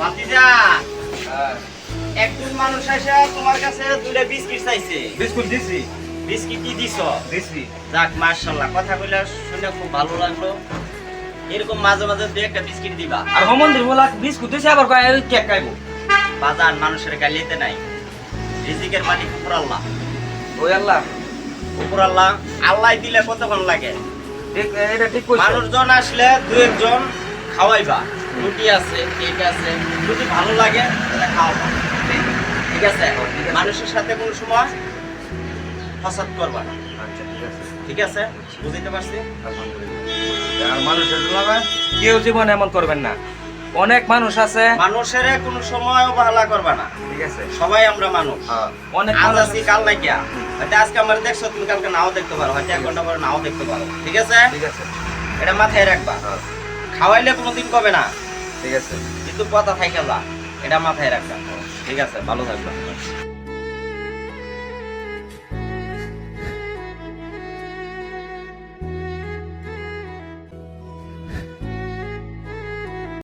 ভাতিজা একজন মানুষ তোমার কাছে দুইটা বিস্কিট চাইছে। বিস্কুট দিছি। বিস্কিট কি দিছ? দিছি। যাক মার্শাল্লাহ কথা কইলা শুনে খুব ভালো লাগল। এরকম মাঝে মাঝে দুই একটা বিস্কিট দিবা। আর বলা বিস্কুট দিছি আবার কয় এই কেক খাইবো। বাজার মানুষের গালিতে নাই। রিজিকের মালিক উপর আল্লাহ। ওই আল্লাহ। উপর আল্লাহ আল্লাহ দিলে কতক্ষণ লাগে? ঠিক এটা ঠিক কইছো। মানুষজন আসলে দু একজন খাওয়াইবা। রুটি আছে কেক আছে যদি ভালো লাগে তাহলে খাওয়াবা। ঠিক আছে? মানুষের সাথে কোনো সময় ফসাদ করবা না। আচ্ছা ঠিক আছে। ঠিক আছে? বুঝতে পারছি? আর মানুষের কেউ জীবনে এমন করবেন না। অনেক মানুষ আছে। মানুষের কোনো সময় অবহেলা করবা না। ঠিক আছে? সবাই আমরা মানুষ। হ্যাঁ, অনেক আজ আছি কাল নাই কিয়া হয়তো আজকে আমার দেখছ তুমি কালকে নাও দেখতে পারো। হয়তো এক ঘণ্টা পরে নাও দেখতে পারো। ঠিক আছে? ঠিক আছে। এটা মাথায় রাখবা। হ্যাঁ, খাওয়াইলে কোনোদিন কবে না। ঠিক আছে। কিন্তু কথা থাকে যা এটা মাথায় রাখবা। ঠিক আছে ভালো থাকবা।